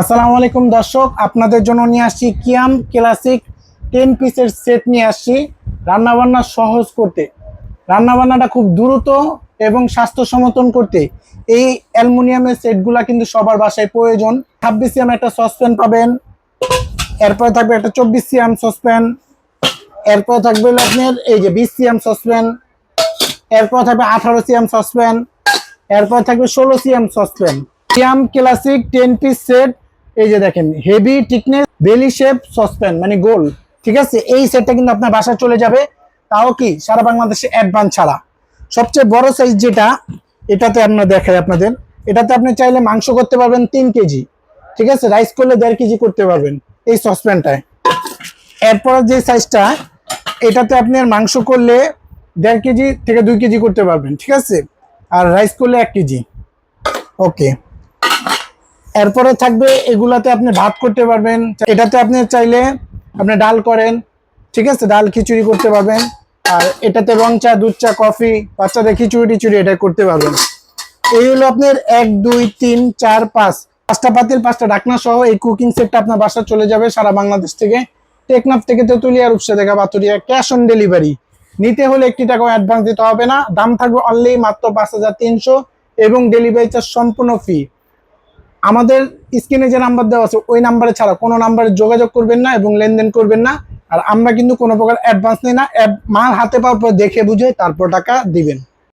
আসসালামু আলাইকুম দর্শক, আপনাদের জন্য নিয়ে আসছি কিয়াম ক্লাসিক টেন পিসের সেট নিয়ে আসছি। রান্নাবান্না সহজ করতে। রান্নাবান্নাটা খুব দ্রুত এবং স্বাস্থ্য সমর্থন করতে। এই অ্যালুমিনিয়ামের সেটগুলা কিন্তু সবার বাসায় প্রয়োজন। ছাব্বিশ সিএম একটা সসপ্যান পাবেন, এরপরে থাকবে একটা চব্বিশ সিএম সসপ্যান, এরপরে থাকবে আপনার এই যে বিশ সিএম সসপ্যান, এরপর থাকবে আঠারো সিএম সসপ্যান, এরপর থাকবে ষোলো CM saucepan. CM classic ten piece set এই যে দেখেন heavy thickness belly shape saucepan মানে গোল, ঠিক আছে? এই সেটটা কিন্তু আপনার বাসা চলে যাবে। তাও কি? সারা বাংলাদেশে অ্যাডভান্স ছাড়া। সবচেয়ে বড় সাইজ যেটা, এটাতে আমরা দেখাই আপনাদের। এটাতে আপনি চাইলে মাংস করতে পারবেন তিন কেজি। ঠিক আছে? রাইস করলে দেড় কেজি করতে পারবেন এই সসপ্যানটায় এরপর যে সাইজটা এটাতে আপনি মাংস করলে দেড় কেজি থেকে দুই কেজি করতে পারবেন। ঠিক আছে? আর রাইস করলে এক কেজি। ওকে এরপরে থাকবে এগুলাতে আপনি ভাত করতে পারবেন। এটাতে আপনি চাইলে আপনি ডাল করেন, ঠিক আছে? ডাল খিচুড়ি করতে পারবেন। আর এটাতে রং চা, দুধ চা, কফি, বাচ্চাদের খিচুড়ি টিচুড়ি এটা করতে পারবেন। এই হলো আপনার এক, দুই, তিন, চার, পাঁচ। পাঁচটা পাতিল পাঁচটা ডাকনা সহ এই কুকিং সেটটা আপনার বাসা চলে যাবে সারা বাংলাদেশ থেকে। টেকনাফ থেকে তেতুলিয়া, রূপসা থেকে বাতুরিয়া ক্যাশ অন ডেলিভারি নিতে হলে একটি টাকা অ্যাডভান্স দিতে হবে না। দাম থাকবে অনলি মাত্র পাঁচ হাজার তিনশো এবং ডেলিভারি চার্জ সম্পূর্ণ ফি আমাদের স্ক্রিনে যে নাম্বার দেওয়া আছে, ওই নাম্বারে ছাড়া কোনো নাম্বারে যোগাযোগ করবেন না এবং লেনদেন করবেন না। আর আমরা কিন্তু কোনো প্রকার অ্যাডভান্স নিই না। মাল হাতে পাওয়ার পর দেখে বুঝে তারপর টাকা দিবেন।